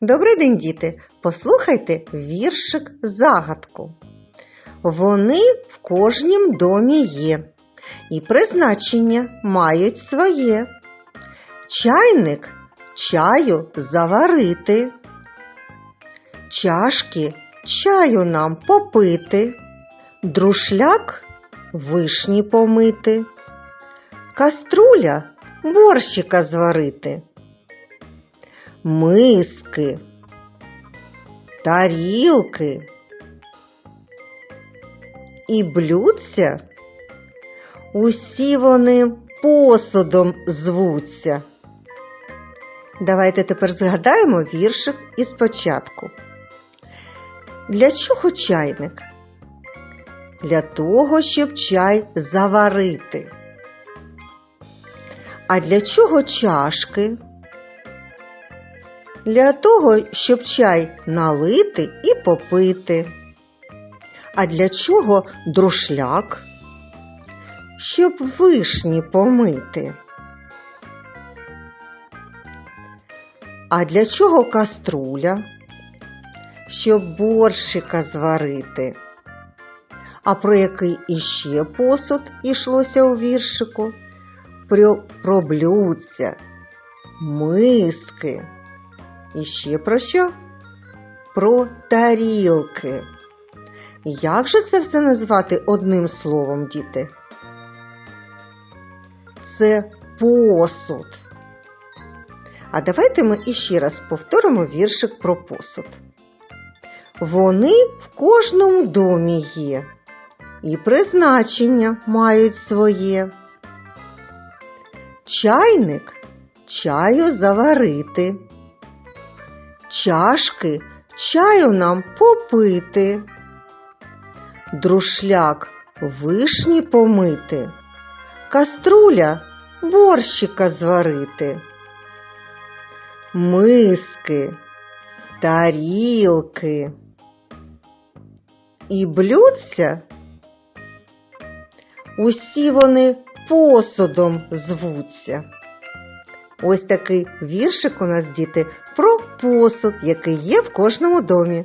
Добрий день, діти! Послухайте віршик загадку. Вони в кожнім домі є, і призначення мають своє. Чайник чаю заварити, чашки чаю нам попити, друшляк вишні помити, каструля борщика зварити миски, тарілки і блюдця. Усі вони посудом звуться. Давайте тепер згадаємо віршик із початку. Для чого чайник? Для того, щоб чай заварити. А для чого чашки? Для того, щоб чай налити і попити. А для чого друшляк? Щоб вишні помити. А для чого каструля? Щоб борщика зварити. А про який іще посуд йшлося у віршику? Про, про блюдця, миски. І ще про що? Про тарілки. Як же це все назвати одним словом, діти? Це посуд. А давайте ми іще раз повторимо віршик про посуд. Вони в кожному домі є, і призначення мають своє. Чайник чаю заварити чашки чаю нам попити, друшляк вишні помити, каструля борщика зварити, миски, тарілки і блюдця. Усі вони посудом звуться. Ось такий віршик у нас, діти, про посуд, який є в кожному домі.